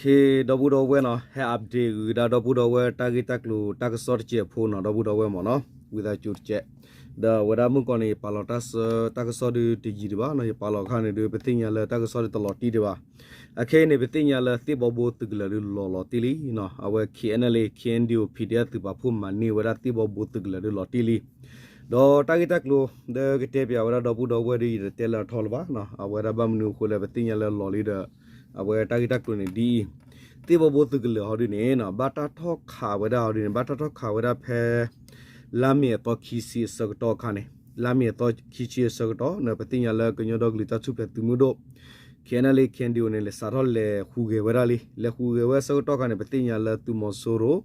ခေဒဘူဒဝဲနော်ဟဲအပ်ဒေဒါဒဘူဒဝဲတာဂီတက်လူတက်ဆော့ချေဖိုးနော်ဒဘူဒဝဲမော်နော်ဝီဒါချူချက်ဒါဝဒါမှုကောနေပါလော့တက်တက်ဆော့ဒီတီဂျီဒီပါနော်ပါလော့ခါနေဒီပတိညာလတက်ဆော့ဒီတလော်တီဒီပါအခဲနေပတိညာလသိဘဘူတုကလလူလော်လော်တီလီနော်အဝဲခီအန်လေခီအန်ဒီယိုဖီဒီယတ်ပါဖုမန်နေဝဒါသိဘဘူတုကလလူလော်တီလီတော့တာဂီတက်လိုဒါကတဲ့ပြဝဒါဒဘူဒဝဲဒီတဲလာထော်လပါနော်အဝဲရဘမနူခိုလေပတိညာလလော်လီဒါ အဝဲတာဂီတက်လိုနေဒီတိဘဘတကလဟောဒီနေနော်ဘာတာထောက်ခါဝရဟောဒီနေဘာတာထောက်ခါဝရဖဲလာမီတော့ခီစီစကတော့ခါနေလာမီတော့ခီချီစကတော့နော်ပတိညာလကညောဒေါဂလီတချုပတူမှုတော့ kenale kendio ne le sarol le khuge werali le khuge we so to kane patinya la tu mo soro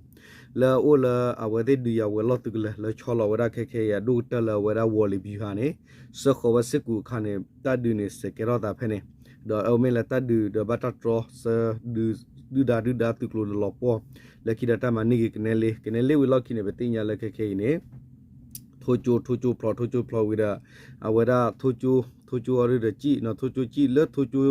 la o la awade du ya we lot le le cholo wera khe khe ya du ta la wera woli bi ha ne so kho wa sikku khane ta du ne se ke ro ta phe ne do o me la ta du do bata tro se du du da du da tu klo lo po le ki da ta ma ni ki kenale kenale we lot ki ne patinya la khe khe ne ထိုချိုထိုချိုဖလောထိုချိုဖလောဝိဒအဝဒထိုချိုထိုချိုရရကြည့်နော်ထိုချိုကြည့်လဲထိုချို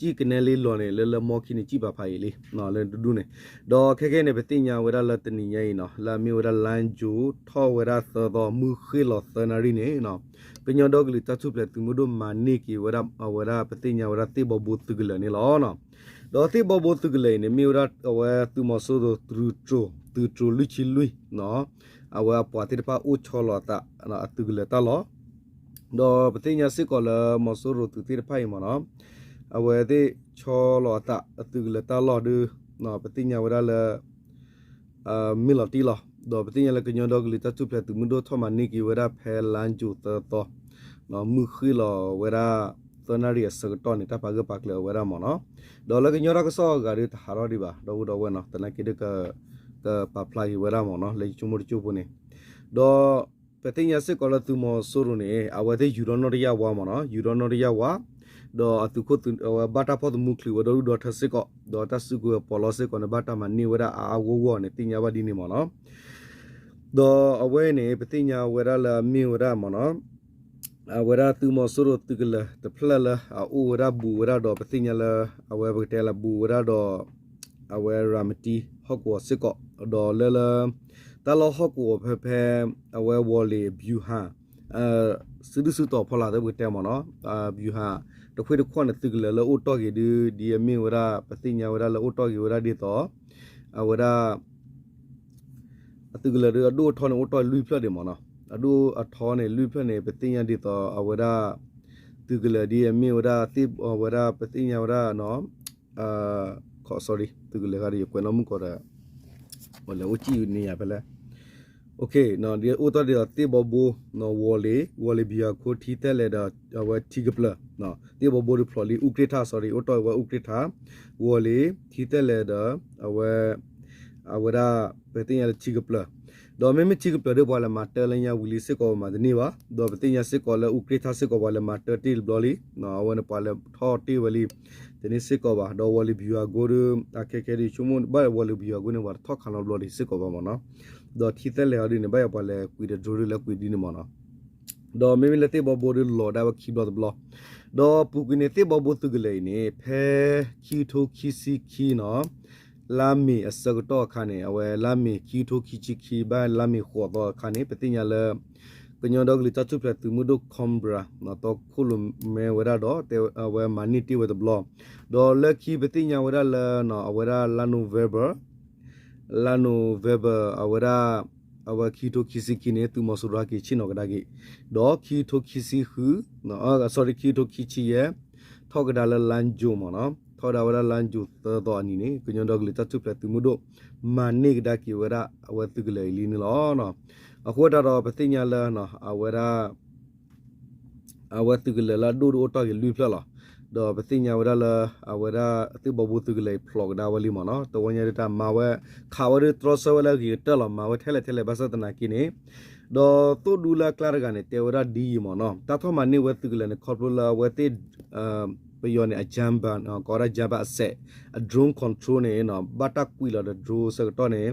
ကြည့်ကနေလေးလွန်နေလဲလဲမော်ခိနေကြည့်ပါဖိုင်လေးနော်လဲဒူးဒူးနေတော့ခဲခဲနေပတိညာဝဒလတနီယိနော်လာမီဝဒလန်ဂျူထောဝဒသသောမူခိလောသနာရီနေနော်ပညောဒဂလီတချုပလက်သူမဒမာနီကီဝဒဝဒပတိညာဝဒတိဘဘူတုဂလနေလောနော်တော့တိဘဘူတုဂလေနေမီဝဒဝသူမဆိုဒသူထရသူထရလူချီလူနော်အဝပွားတိပါဥချောလတာနော်အတုကလေတလောတော့ပတိညာစစ်ကောလမဆိုရတူတိဖိုင်မနော် အဝဲတိချောလတာအတုကလေတလောဒူနော်ပတိညာဝရလအမီလတီလောတော့ပတိညာလကညောတော့ကလီတတုပလက်သူမဒိုထမနိကီဝရဖဲလန်ဂျူတတော့နော်မူခီလောဝရသနာရီစကတော့နေတာပါကပါကလေဝရမနော်ဒေါ်လကညောရကစောဂါရီတဟာရဒီပါတော့တော့ဝဲနော်တနကိဒကကပပလာယဝရမနော်လေချုံမချူပုနေတော့ပတိညာစစ်ကောလသူမဆိုရုနေအဝတဲ့ယူရိုနိုရီယာဝါမနော်ယူရိုနိုရီယာဝါ တော့အတုခုတ်ဘာတာဖို့မူကလီဝဒတော့ထစစ်ကောတော့တဆုကိုပေါ်လို့စစ်ကောနဘာတာမနေဝရအာဝဝနေတင်ညာဝဒီနေမနော်တော့အဝဲနေပတိညာဝရလာမီဝရမနော်အဝရသူမဆိုရတုကလတဖလလအဝရဘူဝရတော့ပတိညာလအဝဲဘကတဲလဘူဝရတော့အဝဲရမတီဟော့ကောစစ်ကောတော့လဲလဲတလောဟော့ကိုဖဖဲအဝဲဝေါ်လီဘျူဟာအဲ ซื้อซื้อต่อพอลาได้บุตรแต่หมอเนาะอ่าอยู่ฮะตะคุยตะควนตึกเลยแล้วอุดต่อกี่ดื้อดีมีเวลาปฏิญญาเวลาแล้วอุดต่อกี่เวลาดีต่ออ่าเวลาตึกเลยดูทอนอุดต่อลุยเพื่อเดี๋ยวหมอเนาะดูอัดทอนเนี่ยลุยเพื่อเนี่ยปฏิญญาดีต่ออ่าเวลาตึกเลยดีมีเวลาติบอ่าเวลาปฏิญญาเวลาเนาะอ่าขอ sorry ตึกเลยก็ดีกว่าน้องมึงก็ได้วันแล้วอุจิอยู่นี่อ่ะไปแล้ว โอเคเนาะเดี๋ยวอุตเดี๋ยวตีบอบูเนาะวอลเลวอลเลบียโคทีเตเลดาเอาไว้ทีกับละเนาะตีบอบูดิพลอลีอุกฤษา sorry อุตเอาไว้อุกฤษาวอลเลทีเตเลดาเอาไว้เอาไว้ได้ไปตีอะไรทีกับละ တော့မမချီကပလတော့ဘာလဲမတလန်ရဝီလီစစ်ကောမှာဒီနေပါတော့ပတင်ရစစ်ကောလဲဥကရထာစစ်ကောဘာလဲမတတီဘလလီနော်အဝနပါလဲထောတီဝလီဒီနေ့စစ်ကောပါတော့ဝလီဘီယာကိုရအခက်ခဲဒီချုံမဘာဝလီဘီယာကိုနေဝါထောက်ခါလောဘလီစစ်ကောပါမနော်တော့ထီတက်လေအဒီနေဘရပါလေကွီဒဒိုရလေကွီဒီနေမနော်တော့မေမလက်တေဘဘောရလောဒါဝခီဘလဘလတော့ပုကိနေတေဘဘောတုကလေးနေဖဲခီထိုခီစီခီနော် လာမီအစကတော့ခါနေအဝဲလာမီခီထိုခီချီခီဘာလာမီခေါ်တော့ခါနေပတိညာလေကညောဒဂလီတချုပလက်သူမဒုကွန်ဘရာနော်တော့ခုလမဲဝရတော့တေဝဲမနီတီဝဲဒဘလတော့လက်ခီပတိညာဝရလာနော်အဝရလာနိုဗေဘာလာနိုဗေဘာအဝရအဝခီတိုခီစီကီနေသူမဆူရာကီချီနောကဒါကီဒေါ်ခီတိုခီစီဟူနော်အာ sorry ခီတိုခီချီရဲ့ထောက်ကဒါလလန်ဂျိုမနော် ထော်ဒါဝရလန်ဂျိုသောတော့အနီနေကညွန်ဒေါဂလီတချုပလက်သူမဒုမာနိကဒါကီဝရအဝသူကလေးလီနော်နော်အခုတော့ပတိညာလာနော်အဝရအဝသူကလေးလာဒူဒူတော့ရလူဖလာတော့ပတိညာဝရလာအဝရအတိဘဘူသူကလေးဖလော့ဒါဝလီမနော်တော့ဝညာတာမာဝဲခါဝရထရဆဝလာကြီးတက်လာမာဝဲထဲလေထဲလေဘာသတနာကိနေတော့တူဒူလာကလာကနေတေဝရဒီမနော်တတ်ထမနေဝဲသူကလေးခေါပလာဝဲတေအပယောနေအဂျမ်ဘာနော်ကောရဂျဘာဆက်အဒရုန်းကွန်ထရိုနေနော်ဘတ်တက်ကွီလာဒဒရိုစကတော့နေခေါပလူလာတာဟာဝရအဝဲဂျမ်ပန်အစင်ကွန်ထရိုတနီလပါဒေါ်အပွားစစ်ကောတဲ့ခါကြောကဘောယူဒူဒူမူ bây giờ này jamba nó có ra jamba sẽ drone control này nó bắt tắc quy là drone sẽ to này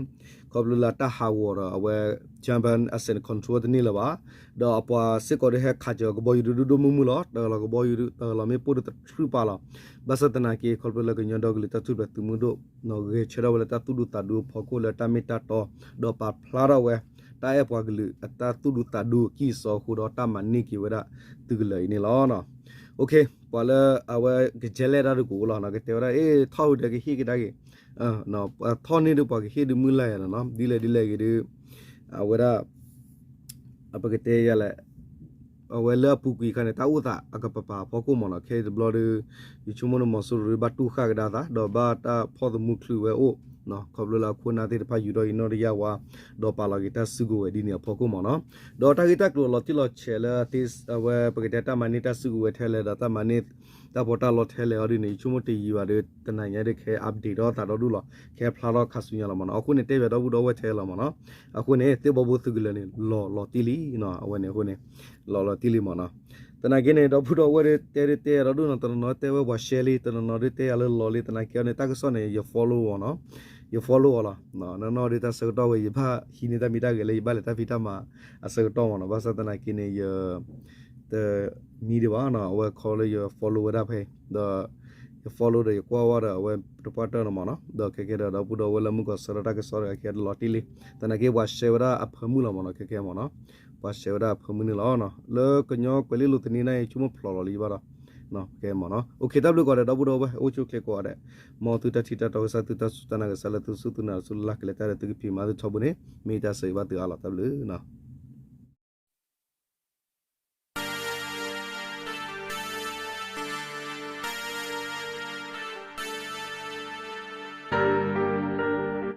có lúc là ta hào rồi về jamba sẽ control thế này là bả đó apa sẽ có được khai cho cái boy đu đu mù mù lọ đó là cái boy đu đó là mấy phụ được chụp pa lọ bác sĩ tên là cái có lúc là cái nhà đó người ta chụp được từ mù đó nó ghé chơi đâu là ta tu đu ta đu phô cô là ta mít ta to đó pa plara về ta ép qua cái lử ta tu đu ta đu kí so khu đó ta mà ni kí vậy đó từ cái lời này lọ nó okay pala awa gejele ra ko la na te ra e thau de ge hi ge da ge no thau ni ru pa ge hi du mu la ya na dile dile ge du awa ra apa ge te ya la awa la pu ki ka ne ta u ta aga pa pa pa ko mo na ke de blo de ကီခနဲ့တာဥတာအကပပဖောကုမနခဲဘလော်ဒီယူချုမနမဆူရဘတူခါကဒါသာဒေါ်ဘာတာဖောဒမှုခလူဝဲအိုနော်ခေါပလလာခုနာတိတဖာယူတော့နော်ရဝါဒေါ်ပါလာဂီတာစုကိုဝဲဒီနေဖောကုမနော်ဒေါ်တာဂီတာကလိုလော်တီလော်ချဲလာတစ်အဝဲပကတဲ့တာမနီတာစုကိုဝဲထဲလဲတာတာမနီတာပေါ်တာလော်ထဲလဲအော်ဒီနေချုမတီယူပါတဲ့တနိုင်ရတဲ့ခဲ update တော့တာတော့ဒူလောခဲဖလာတော့ခါဆူရလာမနော်အခုနေတဲ့ဘတော့ဘူးတော့ဝဲထဲလာမနော်အခုနေတေဘဘူးသူကလည်းလော်လော်တီလီနော်အဝဲနေခုနေလော်လော်တီလီမနော် တနာကင်းနေတော့ဘူးတော့ဝဲတဲ့တဲ့တဲ့ရတော့နော်တနော်တဲ့ဝဲဝါရှယ်လီတနော်တဲ့ရလော်လီတနာကင်းနေတာကစောနေရ follow နော် you follow ala no no no data so to we ba hini ta mita gele ba le ta vita ma aso to no ba sa ta na kine ye the me de ba na we call you follow it up hey the you follow the kwawa da we reporter na mana da ke ke da da pudo wala mu ko sarata ke sore ke da lotili tana ke wa shewra aphamu la mana ke ke mana wa shewra aphamu ni la na le konyo kweli lutni na chumo flolo li bara no ke mana o ke w ko da da pudo ba o chu ke ko da mo tu ta thita to sa tu ta sutana ke sala tu sutuna sulla ke ta tu ki ma tu thobune me ta sei ba tu ala w na